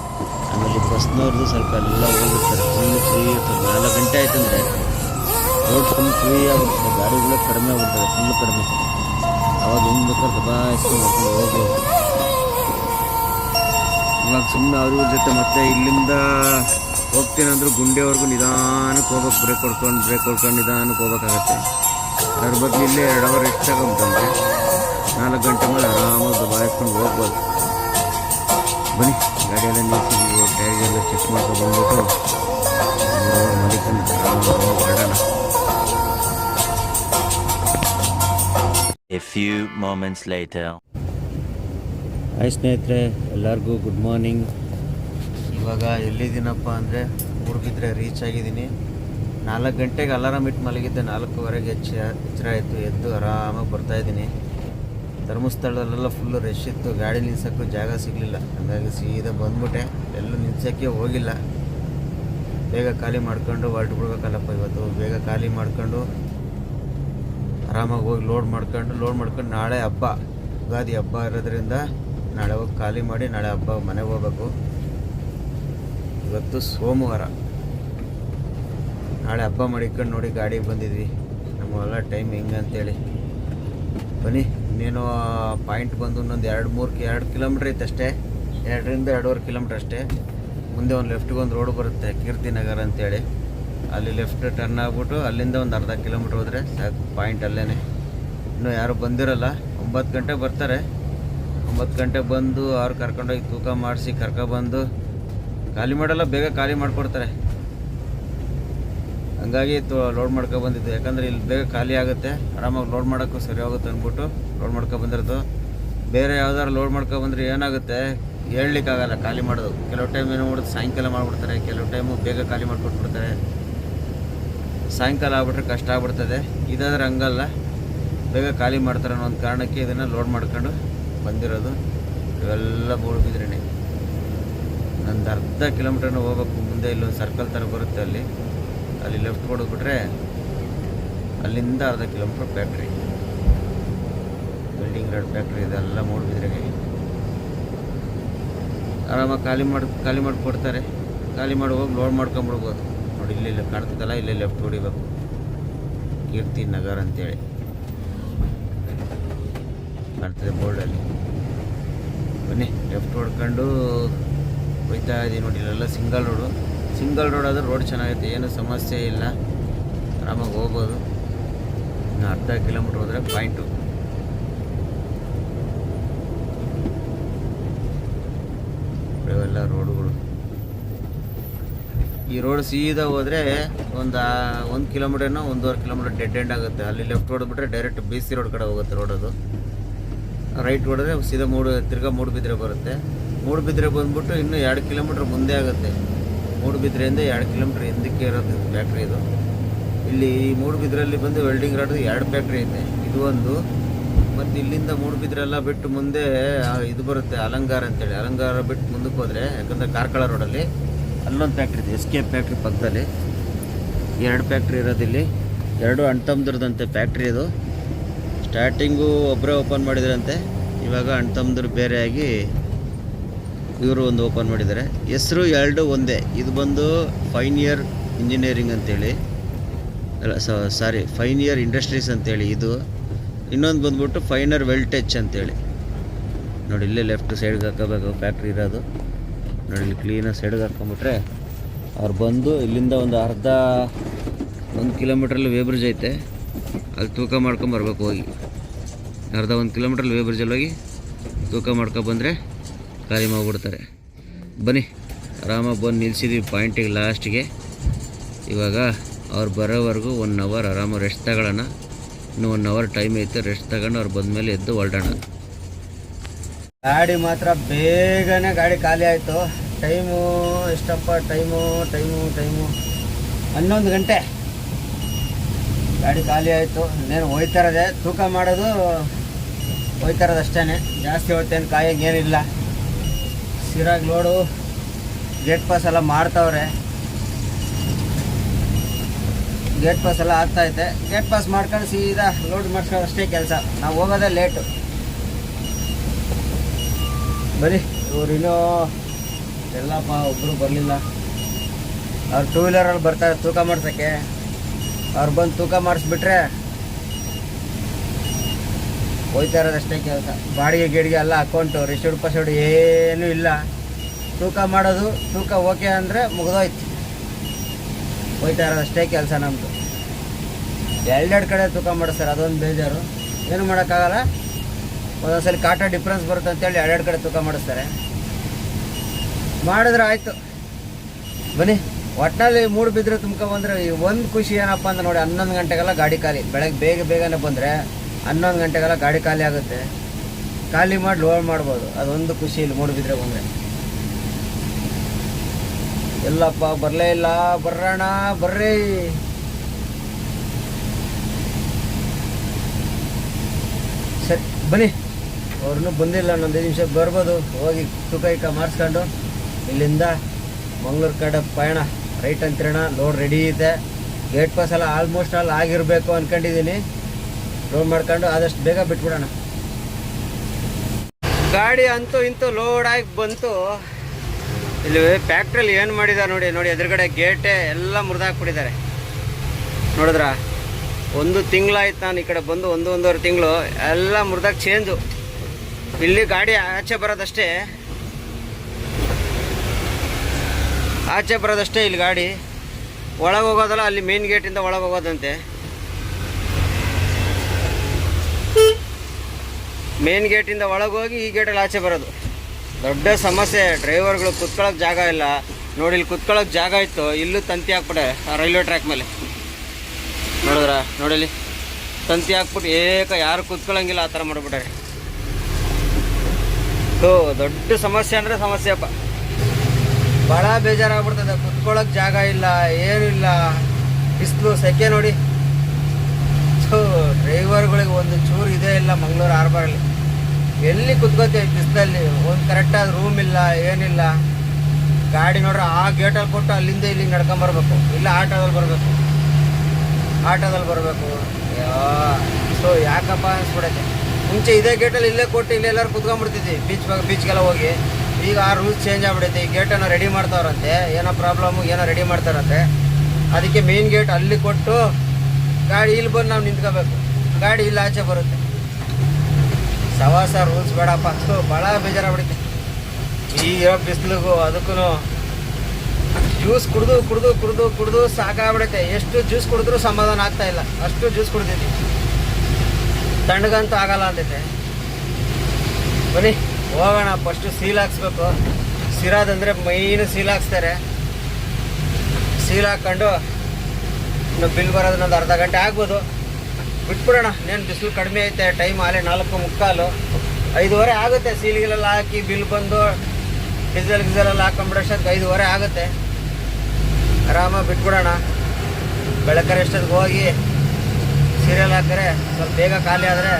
ಆಮೇಲೆ ಬಸ್ನವ್ರದ್ದು ಸ್ವಲ್ಪ ಎಲ್ಲ ಹೋಗಿರ್ತಾರೆ ಫುಲ್ ಫ್ರೀ ಇರ್ತದೆ. ನಾಲ್ಕು ಗಂಟೆ ಆಯ್ತಂದರೆ ರೋಡ್ ಫುಲ್ ಫ್ರೀ ಆಗಿರ್ತದೆ ಗಾಡಿಗಳು ಕಡಿಮೆ ಆಗ್ಬಿಡ್ತದೆ ಫುಲ್ ಕಡಿಮೆ. ಅವಾಗ ಹೆಂಗೆ ಬೇಕಾದ್ರೆ ದಬಾ ಎತ್ಕೊಂಡು ಮಾಡ್ಕೊಂಡು ಹೋಗ್ಬೋದು. ಇವಾಗ ಸುಮ್ಮನೆ ಅವ್ರ ಜೊತೆ ಮತ್ತೆ ಇಲ್ಲಿಂದ ಹೋಗ್ತೀನಂದ್ರೆ ಗುಂಡೆವರೆಗೂ ನಿಧಾನಕ್ಕೆ ಹೋಗೋಕೆ ಬ್ರೇಕ್ ಹೊಡ್ಕೊಂಡು ಬ್ರೇಕ್ ಹೊಡ್ಕೊಂಡು ನಿಧಾನಕ್ಕೆ ಹೋಗ್ಬೇಕಾಗತ್ತೆ. ಅದ್ರ ಬದಲು ಇಲ್ಲೇ ಎರಡು ಅವರ್ ಎಷ್ಟು ತಗೊಂತಂದ್ರೆ ನಾಲ್ಕು ಗಂಟೆ ಮೇಲೆ ಆರಾಮಾಗಿ ದಬಾಯಿಸ್ಕೊಂಡು ಹೋಗ್ಬೋದು. ಬನ್ನಿ. ಗಾಡಿಯೆಲ್ಲ ನಿಲ್ಸಿ ಟೈರ್ಗೆಲ್ಲ ಚೆಕ್ ಮಾಡ್ಕೊಂಡು ಬಂದ್ಬಿಟ್ಟು ಮೂರು ಅವರ್ ಮಲಿಕೊಂಡು ಹೊರಡೋಣ. A few moments later. Hi ಸ್ನೇಹಿತರೆ ಎಲ್ಲರಿಗೂ ಗುಡ್ ಮಾರ್ನಿಂಗ್ ಇವಾಗ ಎಲ್ಲಿದ್ದೀನಪ್ಪ ಅಂದರೆ ಮೂಡುಬಿದ್ರೆ ರೀಚ್ ಆಗಿದ್ದೀನಿ. ನಾಲ್ಕು ಗಂಟೆಗೆ ಅಲಾರಾಮ್ ಇಟ್ಟು ಮಲಗಿದ್ದೆ ನಾಲ್ಕೂವರೆಗೆ ಎಚ್ಚ ಎಚ್ಚರ ಆಯಿತು ಎದ್ದು ಆರಾಮಾಗಿ ಬರ್ತಾಯಿದ್ದೀನಿ ಧರ್ಮಸ್ಥಳದಲ್ಲೆಲ್ಲ ಫುಲ್ಲು ರಶ್ ಇತ್ತು, ಗಾಡಿ ನಿಲ್ಸೋಕ್ಕೂ ಜಾಗ ಸಿಗಲಿಲ್ಲ. ಹಾಗಾಗಿ ಸೀದಾ ಬಂದ್ಬಿಟ್ಟೆ. ಎಲ್ಲೂ ನಿಲ್ಸೋಕ್ಕೆ ಹೋಗಿಲ್ಲ. ಬೇಗ ಖಾಲಿ ಮಾಡ್ಕೊಂಡು ಹೊರಟು ಬಿಡ್ಬೇಕಲ್ಲಪ್ಪ ಇವತ್ತು. ಬೇಗ ಖಾಲಿ ಮಾಡ್ಕೊಂಡು ಆರಾಮಾಗಿ ಹೋಗಿ ಲೋಡ್ ಮಾಡ್ಕೊಂಡು ಲೋಡ್ ಮಾಡ್ಕೊಂಡು ನಾಳೆ ಹಬ್ಬ. ಯುಗಾದಿ ಹಬ್ಬ ಇರೋದ್ರಿಂದ ನಾಳೆ ಹೋಗಿ ಖಾಲಿ ಮಾಡಿ ನಾಳೆ ಹಬ್ಬ ಮನೆಗೆ ಹೋಗ್ಬೇಕು. ಇವತ್ತು ಸೋಮವಾರ. ನಾಳೆ ಹಬ್ಬ ಮಾಡಿಕೊಂಡು ನೋಡಿ ಗಾಡಿಗೆ ಬಂದಿದ್ವಿ. ನಮಗೆಲ್ಲ ಟೈಮ್ ಹೆಂಗೆ ಅಂತೇಳಿ ಬನ್ನಿ. ಇನ್ನೇನು ಪಾಯಿಂಟ್ ಬಂದು ಇನ್ನೊಂದು ಎರಡು ಮೂರು ಎರಡು ಕಿಲೋಮೀಟ್ರ್ ಐತೆ ಅಷ್ಟೇ. ಎರಡರಿಂದ ಎರಡೂವರೆ ಕಿಲೋಮೀಟ್ರ್ ಅಷ್ಟೇ. ಮುಂದೆ ಒಂದು ಲೆಫ್ಟಿಗೆ ಒಂದು ರೋಡ್ ಬರುತ್ತೆ, ಕೀರ್ತಿ ನಗರ ಅಂತೇಳಿ. ಅಲ್ಲಿ ಲೆಫ್ಟ್ ಟರ್ನ್ ಆಗ್ಬಿಟ್ಟು ಅಲ್ಲಿಂದ ಒಂದು ಅರ್ಧ ಕಿಲೋಮೀಟ್ರ್ ಹೋದರೆ ಸಾಕು ಪಾಯಿಂಟ್ ಅಲ್ಲೇ ಇನ್ನೂ ಯಾರು ಬಂದಿರಲ್ಲ, ಒಂಬತ್ತು ಗಂಟೆಗೆ ಬರ್ತಾರೆ. ಒಂಬತ್ತು ಗಂಟೆ ಬಂದು ಅವ್ರು ಕರ್ಕೊಂಡೋಗಿ ತೂಕ ಮಾಡಿಸಿ ಕರ್ಕೊಬಂದು ಖಾಲಿ ಮಾಡಲ್ಲ, ಬೇಗ ಖಾಲಿ ಮಾಡಿಕೊಡ್ತಾರೆ. ಹಂಗಾಗಿ ಲೋಡ್ ಮಾಡ್ಕೊ ಬಂದಿದ್ದು. ಯಾಕಂದರೆ ಇಲ್ಲಿ ಬೇಗ ಖಾಲಿ ಆಗುತ್ತೆ. ಆರಾಮಾಗಿ ಲೋಡ್ ಮಾಡೋಕ್ಕೂ ಸರಿ ಹೋಗುತ್ತೆ ಅಂದ್ಬಿಟ್ಟು ಲೋಡ್ ಮಾಡ್ಕೊ ಬಂದಿರೋದು. ಬೇರೆ ಯಾವ್ದಾರು ಲೋಡ್ ಮಾಡ್ಕೊ ಬಂದರೆ ಏನಾಗುತ್ತೆ? ಹೇಳಲಿಕ್ಕಾಗಲ್ಲ ಖಾಲಿ ಮಾಡೋದು. ಕೆಲವು ಟೈಮ್ ಏನು ಮಾಡೋದು ಸಾಯಂಕಾಲ ಮಾಡಿಬಿಡ್ತಾರೆ. ಕೆಲವು ಟೈಮು ಬೇಗ ಖಾಲಿ ಮಾಡಿಕೊಟ್ಬಿಡ್ತಾರೆ. ಸಾಯಂಕಾಲ ಆಗ್ಬಿಟ್ರೆ ಕಷ್ಟ ಆಗ್ಬಿಡ್ತದೆ. ಇದಾದ್ರೆ ಹಂಗಲ್ಲ. ಬೇಗ ಖಾಲಿ ಮಾಡ್ತಾರೆ ಅನ್ನೋ ಒಂದು ಕಾರಣಕ್ಕೆ ಇದನ್ನು ಲೋಡ್ ಮಾಡ್ಕೊಂಡು ಬಂದಿರೋದು. ಇವೆಲ್ಲ ಬೋಳ್ಬಿದ್ರೇನೆ ನಂದು ಅರ್ಧ ಕಿಲೋಮೀಟ್ರನ್ನು ಹೋಗ್ಬೇಕು. ಮುಂದೆ ಇಲ್ಲೊಂದು ಸರ್ಕಲ್ ಥರ ಬರುತ್ತೆ ಅಲ್ಲಿ. ಅಲ್ಲಿ ಲೆಫ್ಟ್ ಕೊಡೋಗ್ಬಿಟ್ರೆ ಅಲ್ಲಿಂದ ಅರ್ಧ kilometre factory building road factory ಇದೆಲ್ಲ ಮೂಡ್ಬಿದ್ರೆಗೆ ಆರಾಮಾಗಿ ಖಾಲಿ ಮಾಡಿ ಖಾಲಿ ಮಾಡಿ ಕೊಡ್ತಾರೆ ಖಾಲಿ ಮಾಡಿ ಹೋಗಿ ಲೋಡ್ ಮಾಡ್ಕೊಂಬಿಡ್ಬೋದು. ನೋಡಿ, ಇಲ್ಲಿ ಇಲ್ಲಿ ಕಾಣ್ತದಲ್ಲ ಇಲ್ಲೇ ಲೆಫ್ಟ್ ಹೊಡಿಬೇಕು ಕೀರ್ತಿ ನಗರ್ ಅಂತೇಳಿ. ಕಾಣ್ತದೆ ಬೋರ್ಡಲ್ಲಿ ಬನ್ನಿ ಲೆಫ್ಟ್ ಹೊಡ್ಕೊಂಡು ಹೋಯ್ತಾ ಇದ್ದೀನಿ ನೋಡಿ, ಇಲ್ಲೆಲ್ಲ ಸಿಂಗಲ್ ರೋಡು ಸಿಂಗಲ್ ರೋಡ್ ಆದರೆ ರೋಡ್ ಚೆನ್ನಾಗೈತೆ, ಏನು ಸಮಸ್ಯೆ ಇಲ್ಲ. ಆರಾಮಾಗಿ ಹೋಗ್ಬೋದು. ಇನ್ನು ಅರ್ಧ ಕಿಲೋಮೀಟ್ರ್ ಹೋದರೆ ಪಾಯಿಂಟು ಇವೆಲ್ಲ ರೋಡುಗಳು. ಈ ರೋಡ್ ಸೀದಾ ಹೋದರೆ ಒಂದು ಒಂದು ಕಿಲೋಮೀಟರ್ನ ಒಂದೂವರೆ ಕಿಲೋಮೀಟರ್ ಡೆಡ್ ಎಂಡ್ ಆಗುತ್ತೆ. ಅಲ್ಲಿ ಲೆಫ್ಟ್ ಹೊಡೆದ್ಬಿಟ್ರೆ ಡೈರೆಕ್ಟ್ ಬಿ ಸಿ ರೋಡ್ ಕಡೆ ಹೋಗುತ್ತೆ ರೋಡ್ ಅದು. ರೈಟ್ ಹೊಡೆದ್ರೆ ಸೀದಾ ಮೂಡು, ತಿರ್ಗಾ ಮೂಡುಬಿದ್ರೆ ಬರುತ್ತೆ. ಮೂಡುಬಿದ್ರೆ ಬಂದ್ಬಿಟ್ಟು ಇನ್ನೂ ಎರಡು ಕಿಲೋಮೀಟ್ರ್ ಮುಂದೆ ಆಗುತ್ತೆ. ಮೂಡುಬಿದ್ರೆಯಿಂದ ಎರಡು ಕಿಲೋಮೀಟ್ರ್ ಹಿಂದಕ್ಕೆ ಇರೋದು ಫ್ಯಾಕ್ಟ್ರಿ ಇದು. ಇಲ್ಲಿ ಮೂಡುಬಿದ್ರಲ್ಲಿ ಬಂದು ವೆಲ್ಡಿಂಗ್ ರಾಡ್ ಎರಡು ಫ್ಯಾಕ್ಟ್ರಿ ಐತೆ. ಇದು ಒಂದು. ಮತ್ತು ಇಲ್ಲಿಂದ ಮೂಡುಬಿದ್ರೆಲ್ಲ ಬಿಟ್ಟು ಮುಂದೆ ಇದು ಬರುತ್ತೆ, ಅಲಂಗಾರ ಅಂತೇಳಿ. ಅಲಂಗಾರ ಬಿಟ್ಟು ಮುಂದಕ್ಕೆ ಹೋದರೆ, ಯಾಕಂದರೆ ಕಾರ್ಕಳ ರೋಡಲ್ಲಿ ಅಲ್ಲೊಂದು ಫ್ಯಾಕ್ಟ್ರಿ ಇದೆ ಎಸ್ ಕೆ ಫ್ಯಾಕ್ಟ್ರಿ ಪಕ್ಕದಲ್ಲಿ. ಎರಡು ಫ್ಯಾಕ್ಟ್ರಿ ಇರೋದಿಲ್ಲಿ ಎರಡು ಅಣ್ತಮ್ದ್ರದಂತೆ ಫ್ಯಾಕ್ಟ್ರಿ ಇದು. ಸ್ಟಾರ್ಟಿಂಗು ಒಬ್ಬರೇ ಓಪನ್ ಮಾಡಿದ್ರಂತೆ. ಇವಾಗ ಅಣ್ತಮ್ದ್ರ ಬೇರೆಯಾಗಿ ಇವರು ಒಂದು ಓಪನ್ ಮಾಡಿದ್ದಾರೆ. ಹೆಸರು ಎರಡು ಒಂದೇ. ಇದು ಬಂದು ಫೈನ್ ಇಯರ್ ಇಂಜಿನಿಯರಿಂಗ್ ಅಂತೇಳಿ. ಅಲ್ಲ ಸಾರಿ, ಫೈನ್ ಇಯರ್ ಇಂಡಸ್ಟ್ರೀಸ್ ಅಂತೇಳಿ ಇದು. ಇನ್ನೊಂದು ಬಂದ್ಬಿಟ್ಟು ಫೈನರ್ ವೆಲ್ಟೆಚ್ ಅಂತೇಳಿ. ನೋಡಿ, ಇಲ್ಲೇ ಲೆಫ್ಟ್ ಸೈಡ್ಗೆ ಹಾಕೋಬೇಕು, ಫ್ಯಾಕ್ಟ್ರಿ ಇರೋದು. ನೋಡಿ, ಇಲ್ಲಿ ಕ್ಲೀನಾಗಿ ಸೈಡ್ಗೆ ಹಾಕೊಂಬಿಟ್ರೆ ಅವ್ರು ಬಂದು ಇಲ್ಲಿಂದ ಒಂದು ಅರ್ಧ, ಒಂದು ಕಿಲೋಮೀಟ್ರಲ್ಲಿ ವೇಬ್ರಿಜ್ ಐತೆ. ಅಲ್ಲಿ ತೂಕ ಮಾಡ್ಕೊಂಬರ್ಬೇಕು ಹೋಗಿ. ಅರ್ಧ ಒಂದು ಕಿಲೋಮೀಟ್ರಲ್ಲಿ ವೇಬ್ರಿಜಲ್ಲಿ ಹೋಗಿ ತೂಕ ಮಾಡ್ಕೊಬಂದರೆ ಖಾಲಿ ಮಾಡಿಬಿಡ್ತಾರೆ ಬನ್ನಿ ಆರಾಮಾಗಿ ಬಂದು ನಿಲ್ಸಿದ್ದೀವಿ ಪಾಯಿಂಟಿಗೆ ಲಾಸ್ಟಿಗೆ ಇವಾಗ ಅವ್ರು ಬರೋವರೆಗೂ ಒನ್ ಅವರ್ ಆರಾಮಾಗಿ ರೆಸ್ಟ್ ತಗೊಳ್ಳೋಣ. ಇನ್ನು ಒನ್ ಅವರ್ ಟೈಮ್ ಐತೆ ರೆಸ್ಟ್ ತಗೊಂಡು ಅವ್ರು ಬಂದಮೇಲೆ ಎದ್ದು ಹೊರಡೋಣ. ಗಾಡಿ ಮಾತ್ರ ಬೇಗನೆ ಗಾಡಿ ಖಾಲಿ ಆಯಿತು. ಟೈಮು ಎಷ್ಟಪ್ಪ, ಟೈಮು ಟೈಮು ಟೈಮು. ಹನ್ನೊಂದು ಗಂಟೆ. ಗಾಡಿ ಖಾಲಿ ಆಯಿತು. ಇನ್ನೇನು ಹೋಯ್ತಾ ಇರೋದೆ, ತೂಕ ಮಾಡೋದು ಹೋಯ್ತಾ ಇರೋದು ಅಷ್ಟೇ ಜಾಸ್ತಿ ಹೊತ್ತೇನು ಕಾಯಿಗೆ ಏನಿಲ್ಲ. ಸಿರಾಗಿ ನೋಡು. ಗೇಟ್ ಪಾಸ್ ಎಲ್ಲ ಮಾಡ್ತಾವ್ರೆ. ಗೇಟ್ ಪಾಸ್ ಎಲ್ಲ ಇದೆ ಗೇಟ್ ಪಾಸ್ ಮಾಡ್ಕೊಂಡು ಸೀದಾ ಲೋಡ್ ಮಾಡ್ಸ್ಕೊಂಡು ಅಷ್ಟೇ ಕೆಲಸ. ನಾವು ಹೋಗೋದೇ ಲೇಟು ಬರೀ ಇವ್ರು ಇನ್ನೂ ಎಲ್ಲಪ್ಪ ಒಬ್ಬರು ಬರಲಿಲ್ಲ. ಅವ್ರು ಟೂ ವೀಲರಲ್ಲಿ ಬರ್ತಾರೆ, ತೂಕ ಮಾಡ್ಸೋಕ್ಕೆ. ಅವ್ರು ಬಂದು ತೂಕ ಮಾಡಿಸ್ಬಿಟ್ರೆ ಹೋಯ್ತಾ ಇರೋದಷ್ಟೇ ಕೆಲಸ. ಬಾಡಿಗೆ ಗಿಡಿಗೆ ಎಲ್ಲ ಅಕೌಂಟು ರಿಸೀಡ್ ಪಸೀಡ್ ಏನೂ ಇಲ್ಲ. ತೂಕ ಮಾಡೋದು ತೂಕ ಓಕೆ ಅಂದರೆ ಮುಗಿದೋಯ್ತು. ಹೋಯ್ತಾ ಇರೋದಷ್ಟೇ ಕೆಲಸ ನಮ್ಮದು ಎರಡೆರಡು ಕಡೆ ತೂಕ ಮಾಡಿಸ್ತಾರೆ ಅದೊಂದು ಬೇಜಾರು. ಏನು ಮಾಡೋಕ್ಕಾಗಲ್ಲ. ಒಂದೊಂದ್ಸಲಿ ಕಾಟ ಡಿಫ್ರೆನ್ಸ್ ಬರುತ್ತೆ ಅಂತೇಳಿ ಎರಡೆರಡು ಕಡೆ ತೂಕ ಮಾಡಿಸ್ತಾರೆ ಮಾಡಿದ್ರೆ ಆಯಿತು. ಬನ್ನಿ. ಒಟ್ಟಿನಲ್ಲಿ ಮೂಡು ಬಿದ್ದರೆ ಬಂದರೆ ಒಂದು ಖುಷಿ ಏನಪ್ಪ ಅಂದ್ರೆ ನೋಡಿ, ಹನ್ನೊಂದು ಗಂಟೆಗೆಲ್ಲ ಗಾಡಿ ಖಾಲಿ. ಬೆಳಗ್ಗೆ ಬೇಗ ಬೇಗನೆ ಬಂದರೆ ಹನ್ನೊಂದು ಗಂಟೆಗೆಲ್ಲ ಗಾಡಿ ಖಾಲಿ ಆಗುತ್ತೆ. ಖಾಲಿ ಮಾಡಿ ಲೋಡ್ ಮಾಡ್ಬೋದು. ಅದೊಂದು ಖುಷಿ ಇಲ್ಲಿ ಮೂಡು ಬಿದ್ದರೆ ಬಂದರೆ. ಎಲ್ಲಪ್ಪ, ಬರಲೇ ಇಲ್ಲ. ಬರ್ರಣ ಬರ್ರಿ. ಸರಿ, ಬನ್ನಿ. ಅವ್ರನ್ನೂ ಬಂದಿಲ್ಲ, ಇನ್ನೊಂದು ನಿಮಿಷ ಬರ್ಬೋದು. ಹೋಗಿ ತುಕೈಕ ಮಾಡಿಸ್ಕೊಂಡು ಇಲ್ಲಿಂದ ಮಂಗ್ಳೂರು ಕಡೆ ಪಯಣ. ರೈಟ್ ಅಂತಿರೋಣ ಲೋಡ್ ರೆಡಿ ಇದೆ. ಗೇಟ್ ಪಾಸ್ ಎಲ್ಲ ಆಲ್ಮೋಸ್ಟ್ ಆಲ್ ಆಗಿರಬೇಕು ಅಂದ್ಕೊಂಡಿದ್ದೀನಿ ಲೋಡ್ ಮಾಡ್ಕೊಂಡು ಆದಷ್ಟು ಬೇಗ ಬಿಟ್ಬಿಡೋಣ. ಗಾಡಿ ಅಂತೂ ಇಂತೂ ಲೋಡ್ ಆಗಿ ಬಂತು. ಇಲ್ಲಿ ಫ್ಯಾಕ್ಟ್ರಿಯಲ್ಲಿ ಏನು ಮಾಡಿದ್ದಾರೆ ನೋಡಿ ನೋಡಿ ಎದುರುಗಡೆ ಗೇಟೇ ಎಲ್ಲ ಮುರಿದಾಕ್ಬಿಟ್ಟಿದ್ದಾರೆ. ನೋಡಿದ್ರಾ? ಒಂದು ತಿಂಗಳಾಯ್ತು ನಾನು ಈ ಕಡೆ ಬಂದು, ಒಂದು ಒಂದೂವರೆ ತಿಂಗಳು, ಎಲ್ಲ ಮುರಿದಾಗ ಚೇಂಜು ಇಲ್ಲಿ ಗಾಡಿ ಆಚೆ ಬರೋದಷ್ಟೇ. ಆಚೆ ಬರೋದಷ್ಟೇ ಇಲ್ಲಿ ಗಾಡಿ. ಒಳಗೆ ಹೋಗೋದಲ್ಲ, ಅಲ್ಲಿ ಮೇನ್ ಗೇಟಿಂದ ಒಳಗೆ ಹೋಗೋದಂತೆ. ಮೇನ್ ಗೇಟಿಂದ ಹೋಗಿ ಈ ಗೇಟಲ್ಲಿ ಆಚೆ ಬರೋದು. ದೊಡ್ಡ ಸಮಸ್ಯೆ. ಡ್ರೈವರ್ಗಳು ಕುತ್ಕೊಳ್ಳೋಕೆ ಜಾಗ ಇಲ್ಲ. ನೋಡಿ, ಇಲ್ಲಿ ಕುತ್ಕೊಳ್ಳೋಕೆ ಜಾಗ ಇತ್ತು. ಇಲ್ಲೂ ತಂತಿ ಹಾಕ್ಬಿಟ್ಟೆ ಆ ರೈಲ್ವೆ ಟ್ರ್ಯಾಕ್ ಮೇಲೆ. ನೋಡಿದ್ರ? ನೋಡಿಲಿ ತಂತಿ ಹಾಕ್ಬಿಟ್ಟು ಏಕ ಯಾರು ಕುತ್ಕೊಳ್ಳಂಗಿಲ್ಲ ಆ ಥರ ಮಾಡಿಬಿಟ್ಟಾರೆ. ಸೊ ದೊಡ್ಡ ಸಮಸ್ಯೆ ಅಂದರೆ ಸಮಸ್ಯೆಪ್ಪ ಭಾಳ ಬೇಜಾರಾಗ್ಬಿಡ್ತದೆ. ಕುತ್ಕೊಳ್ಳೋಕೆ ಜಾಗ ಇಲ್ಲ, ಏನೂ ಇಲ್ಲ. ಬಿಸಿಲು, ಸೆಕೆ ನೋಡಿ. ಸೊ ಡ್ರೈವರ್ಗಳಿಗೆ ಒಂದು ಚೂರು ಇದೇ ಇಲ್ಲ ಮಂಗಳೂರು ಹಾರ್ಬರಲ್ಲಿ. ಎಲ್ಲಿ ಕುತ್ಕೋತೀವಿ ಬಿಸಿಲಲ್ಲಿ? ಒಂದು ಕರೆಕ್ಟಾದ ರೂಮ್ ಇಲ್ಲ, ಏನಿಲ್ಲ. ಗಾಡಿ ನೋಡ್ರೆ ಆ ಗೇಟಲ್ಲಿ ಕೊಟ್ಟು ಅಲ್ಲಿಂದ ಇಲ್ಲಿಗೆ ನಡ್ಕೊಂಬರ್ಬೇಕು ಇಲ್ಲ ಆಟೋದಲ್ಲಿ ಬರಬೇಕು. ಆಟೋದಲ್ಲಿ ಬರಬೇಕು. ಸೊ ಯಾಕಪ್ಪ ಅನ್ಸ್ಬಿಡತ್ತೆ? ಮುಂಚೆ ಇದೇ ಗೇಟಲ್ಲಿ ಇಲ್ಲೇ ಕೊಟ್ಟು ಇಲ್ಲೇ ಎಲ್ಲರೂ ಕುತ್ಕೊಂಡ್ಬಿಡ್ತಿದ್ವಿ. ಬೀಚ್ ಬೀಚ್ಗೆಲ್ಲ ಹೋಗಿ. ಈಗ ಆ ರೂಲ್ಸ್ ಚೇಂಜ್ ಆಗ್ಬಿಡೈತೆ ಈ ಗೇಟನ್ನು ರೆಡಿ ಮಾಡ್ತಾವ್ರಂತೆ. ಏನೋ ಪ್ರಾಬ್ಲಮ್ ಏನೋ ರೆಡಿ ಮಾಡ್ತಾರಂತೆ. ಅದಕ್ಕೆ ಮೇನ್ ಗೇಟ್ ಅಲ್ಲಿ ಕೊಟ್ಟು ಗಾಡಿ ಇಲ್ಲಿ ಬಂದು ನಾವು ನಿಂತ್ಕೋಬೇಕು. ಗಾಡಿ ಇಲ್ಲಿ ಆಚೆ ಬರುತ್ತೆ. ಸವಾಸ ರೂಲ್ಸ್ ಬೇಡಪ್ಪ. ಅಂತೂ ಭಾಳ ಬೇಜಾರಾಗ್ಬಿಡುತ್ತೆ ಈಗ ಬಿಸಿಲಿಗೂ ಅದಕ್ಕೂ ಜ್ಯೂಸ್ ಕುಡಿದು ಕುಡಿದು ಕುಡಿದು ಕುಡಿದು ಸಾಕಾಗ್ಬಿಡುತ್ತೆ ಎಷ್ಟು ಜ್ಯೂಸ್ ಕುಡಿದ್ರೂ ಸಮಾಧಾನ ಆಗ್ತಾ ಇಲ್ಲ. ಅಷ್ಟು ಜ್ಯೂಸ್ ಕುಡ್ದಿದ್ವಿ ತಣ್ಣಗಂತೂ ಆಗಲ್ಲ ಅಂತೈತೆ ಬನ್ನಿ, ಹೋಗೋಣ. ಫಸ್ಟು ಸೀಲ್ ಹಾಕ್ಸ್ಬೇಕು. ಸಿರಾದಂದರೆ ಮೈನು ಸೀಲ್ ಹಾಕ್ಸ್ತಾರೆ. ಸೀಲ್ ಹಾಕ್ಕೊಂಡು ಇನ್ನು ಬಿಲ್ ಬರೋದನ್ನೊಂದು ಅರ್ಧ ಗಂಟೆ ಆಗ್ಬೋದು. ಬಿಟ್ಬಿಡೋಣ. ಇನ್ನೇನು ಬಿಸಿಲು ಕಡಿಮೆ ಐತೆ ಟೈಮ್ ಆಲೇ ನಾಲ್ಕು ಮುಕ್ಕಾಲು. ಐದುವರೆ ಆಗುತ್ತೆ ಸೀಲ್ಗಿಲೆಲ್ಲ ಹಾಕಿ ಬಿಲ್ ಬಂದು ಡೀಸೆಲ್ ಗಿಸೆಲೆಲ್ಲ ಹಾಕೊಂಬಿಡೋಷ್ಟೊತ್ತಿಗೆ ಐದುವರೆ ಆಗುತ್ತೆ. ಆರಾಮಾಗಿ ಬಿಟ್ಬಿಡೋಣ. ಬೆಳಕರೆ ಎಷ್ಟೊತ್ತಿಗೆ ಹೋಗಿ ಸೀರಿಯಲ್ ಹಾಕಿದ್ರೆ ಸ್ವಲ್ಪ ಬೇಗ ಖಾಲಿ ಆದರೆ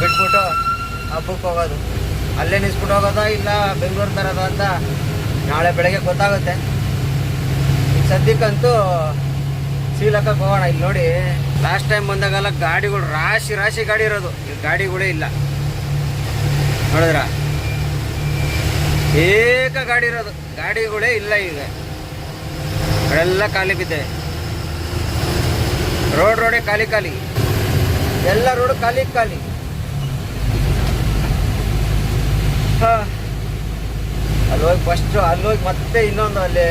ಬಿಟ್ಬಿಟ್ಟು ಹಬ್ಬಕ್ಕೆ ಹೋಗೋದು. ಅಲ್ಲೇ ನಿಲ್ಸ್ಬಿಟ್ಟು ಹೋಗೋದಾ ಇಲ್ಲ ಬೆಂಗಳೂರು ತರೋದ ಅಂತ ನಾಳೆ ಬೆಳಗ್ಗೆ ಗೊತ್ತಾಗುತ್ತೆ. ಸದ್ಯಕ್ಕಂತೂ ಸೀಲ್ ಹಾಕಕ್ಕೆ ಹೋಗೋಣ ಇಲ್ಲಿ ನೋಡಿ. ಲಾಸ್ಟ್ ಟೈಮ್ ಬಂದಾಗೆಲ್ಲ ಗಾಡಿಗಳು ರಾಶಿ ರಾಶಿ ಗಾಡಿ ಇರೋದು. ಈ ಗಾಡಿಗಳೇ ಇಲ್ಲ. ನೋಡಿದ್ರ? ಏಕ ಗಾಡಿ ಇರೋದು. ಗಾಡಿಗಳೇ ಇಲ್ಲ ಈಗ. ಎಲ್ಲ ಖಾಲಿ ಬಿದ್ದೆ. ರೋಡ್ ರೋಡೇ ಖಾಲಿ ಖಾಲಿ. ಎಲ್ಲ ರೋಡು ಖಾಲಿ ಖಾಲಿ. ಅಲ್ಲಿ ಹೋಗಿ ಫಸ್ಟು ಅಲ್ಲಿ ಮತ್ತೆ ಇನ್ನೊಂದು ಅಲ್ಲಿ,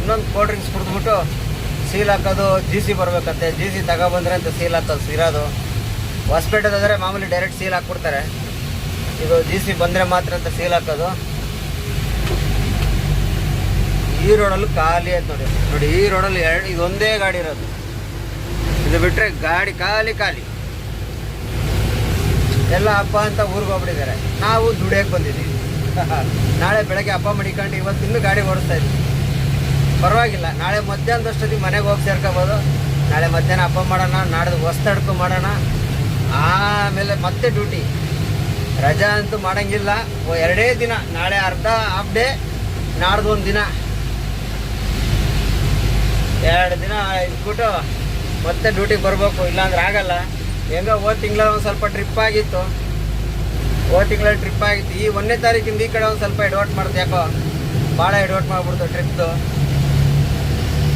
ಇನ್ನೊಂದು ಕೋಲ್ಡ್ ಡ್ರಿಂಕ್ಸ್ ಕುಡಿದ್ಬಿಟ್ಟು ಸೀಲ್ ಹಾಕೋದು ಜಿ ಸಿ ಬರ್ಬೇಕಂತೆ. ಜಿ ಸಿ ತಗೊಬಂದ್ರೆ ಅಂತ ಸೀಲ್ ಹಾಕೋದು, ಸಿರೋದು. ಹೊಸ್ಪೇಟೆದಾದ್ರೆ ಮಾಮೂಲಿ ಡೈರೆಕ್ಟ್ ಸೀಲ್ ಹಾಕ್ಬಿಡ್ತಾರೆ ಇದು ಜಿ ಸಿ ಬಂದರೆ ಮಾತ್ರ ಅಂತ ಸೀಲ್ ಹಾಕೋದು. ಈ ರೋಡಲ್ಲೂ ಖಾಲಿ ಆಯ್ತು ನೋಡಿ. ನೋಡಿ, ಈ ರೋಡಲ್ಲಿ ಎರಡು, ಇದೊಂದೇ ಗಾಡಿ ಇರೋದು. ಇದು ಬಿಟ್ಟರೆ ಗಾಡಿ ಖಾಲಿ ಖಾಲಿ. ಎಲ್ಲ ಹಬ್ಬ ಅಂತ ಊರಿಗೆ ಹೋಗ್ಬಿಟ್ಟಿದ್ದಾರೆ. ನಾವು ದುಡಿಯೋಕೆ ಬಂದಿದ್ದೀವಿ. ನಾಳೆ ಬೆಳಗ್ಗೆ ಹಬ್ಬ ಮಡಿಕೊಂಡು ಇವತ್ತಿನ್ನೂ ಗಾಡಿ ಓಡಿಸ್ತಾ ಇದ್ದೀವಿ. ಪರವಾಗಿಲ್ಲ. ನಾಳೆ ಮಧ್ಯಾಹ್ನದಷ್ಟೊತ್ತಿಗೆ ಮನೆಗೆ ಹೋಗಿ ಸೇರ್ಕೋಬೋದು. ನಾಳೆ ಮಧ್ಯಾಹ್ನ ಹಬ್ಬ ಮಾಡೋಣ, ನಾಡ್ದು ಹೊಸ್ತಡ್ಕು ಮಾಡೋಣ. ಆಮೇಲೆ ಮತ್ತೆ ಡ್ಯೂಟಿ. ರಜಾ ಅಂತೂ ಮಾಡೋಂಗಿಲ್ಲ. ಓ, ಎರಡೇ ದಿನ. ನಾಳೆ ಅರ್ಧ ಹಾಫ್ ಡೇ ನಾಡ್ದು ಒಂದು ದಿನ. ಎರಡು ದಿನ ಇದ್ಬಿಟ್ಟು ಮತ್ತೆ ಡ್ಯೂಟಿಗೆ ಬರಬೇಕು. ಇಲ್ಲಾಂದ್ರೆ ಆಗಲ್ಲ. ಹೆಂಗೋ ಓ ತಿಂಗಳ ಒಂದು ಸ್ವಲ್ಪ ಟ್ರಿಪ್ ಆಗಿತ್ತು. ಹೋದ ತಿಂಗಳ ಟ್ರಿಪ್ ಆಗಿತ್ತು. ಈ ಒಂದನೇ ತಾರೀಕಿಂದ ಈ ಕಡೆ ಒಂದು ಸ್ವಲ್ಪ ಎಡವಟ್ ಮಾಡ್ತು ಯಾಕೋ ಭಾಳ ಎಡವಟ್ ಮಾಡಿಬಿಡ್ತು ಟ್ರಿಪ್ದು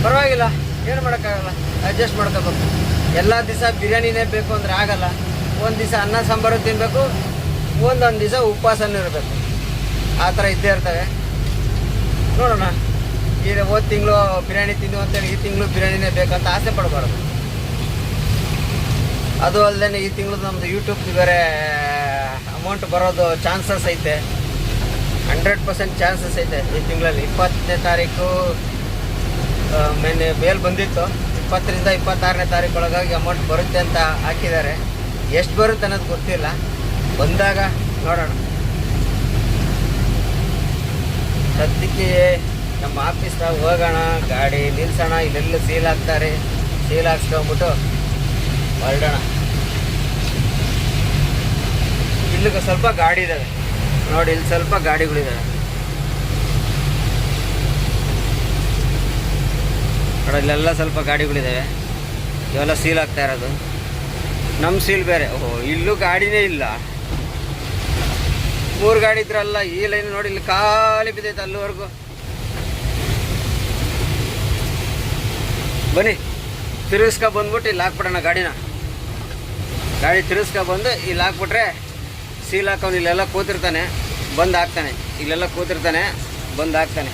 ಪರವಾಗಿಲ್ಲ, ಏನು ಮಾಡೋಕ್ಕಾಗಲ್ಲ ಅಡ್ಜಸ್ಟ್ ಮಾಡ್ಕೋಬೇಕು. ಎಲ್ಲ ದಿವಸ ಬಿರಿಯಾನಿನೇ ಬೇಕು ಅಂದರೆ ಆಗಲ್ಲ. ಒಂದು ದಿವಸ ಅನ್ನ, ಸಾಂಬಾರು ತಿನ್ನಬೇಕು ಒಂದೊಂದು ದಿವಸ ಉಪವಾಸನೂ ಇರಬೇಕು. ಆ ಥರ ಇದ್ದೇ ಇರ್ತವೆ. ನೋಡೋಣ. ಈಗ ಹೋದ ತಿಂಗಳು ಬಿರಿಯಾನಿ ತಿಂದು ಅಂತೇಳಿ ಈ ತಿಂಗಳು ಬಿರಿಯಾನಿನೇ ಬೇಕಂತ ಆಸೆ ಪಡಬಾರ್ದು. ಅದು ಅಲ್ಲದೆ ಈ ತಿಂಗಳು ನಮ್ಮದು ಯೂಟ್ಯೂಬ್ ಬೇರೆ ಅಮೌಂಟ್ ಬರೋದು ಚಾನ್ಸಸ್ ಐತೆ. ಹಂಡ್ರೆಡ್ ಪರ್ಸೆಂಟ್ ಚಾನ್ಸಸ್ ಐತೆ ಈ ತಿಂಗಳಲ್ಲಿ. ಇಪ್ಪತ್ತನೇ ತಾರೀಕು ಮೇಲೆ ಬೇಲ್ ಬಂದಿತ್ತು. ಇಪ್ಪತ್ತರಿಂದ ಇಪ್ಪತ್ತಾರನೇ ತಾರೀಕು ಒಳಗಾಗಿ ಅಮೌಂಟ್ ಬರುತ್ತೆ ಅಂತ ಹಾಕಿದ್ದಾರೆ. ಎಷ್ಟು ಬರುತ್ತೆ ಅನ್ನೋದು ಗೊತ್ತಿಲ್ಲ. ಬಂದಾಗ ನೋಡೋಣ. ಸದ್ಯಕ್ಕೆ ನಮ್ಮ ಆಫೀಸ್ನಾಗ ಹೋಗೋಣ, ಗಾಡಿ ನಿಲ್ಸೋಣ, ಇಲ್ಲೆಲ್ಲ ಸೀಲ್ ಹಾಕ್ತಾರೆ. ಸೀಲ್ ಹಾಕ್ಸ್ಕೊಂಬಿಟ್ಟು ಹೊರಡೋಣ. ಇಲ್ಲಿಗೆ ಸ್ವಲ್ಪ ಗಾಡಿ ಇದ್ದಾವೆ ನೋಡಿ, ಇಲ್ಲಿ ಸ್ವಲ್ಪ ಗಾಡಿಗಳಿದ್ದಾವೆ ನೋಡಿ ಸ್ವಲ್ಪ ಗಾಡಿಗಳಿದ್ದಾವೆ ಇವೆಲ್ಲ ಸೀಲ್ ಆಗ್ತಾ ಇರೋದು. ನಮ್ಮ ಸೀಲ್ ಬೇರೆ. ಓಹೋ, ಇಲ್ಲೂ ಗಾಡಿನೇ ಇಲ್ಲ. ಮೂರು ಗಾಡಿ ಇದ್ರಲ್ಲ ಈ ಲೈನ್ ನೋಡಿ, ಇಲ್ಲಿ ಖಾಲಿ ಬಿದ್ದೈತೆ ಅಲ್ಲಿವರೆಗೂ. ಬನ್ನಿ, ತಿರುಗಿಸ್ಕೊ ಬಂದ್ಬಿಟ್ಟು ಇಲ್ಲಿ ಹಾಕ್ಬಿಡೋಣ ಗಾಡಿನ. ಗಾಡಿ ತಿರುಗಿಸ್ಕೊ ಬಂದು ಇಲ್ಲಿ ಹಾಕ್ಬಿಟ್ರೆ ಸೀಲ್ ಹಾಕೋನು ಇಲ್ಲೆಲ್ಲ ಕೂತಿರ್ತಾನೆ. ಬಂದು ಹಾಕ್ತಾನೆ. ಇಲ್ಲೆಲ್ಲ ಕೂತಿರ್ತಾನೆ, ಬಂದು ಹಾಕ್ತಾನೆ.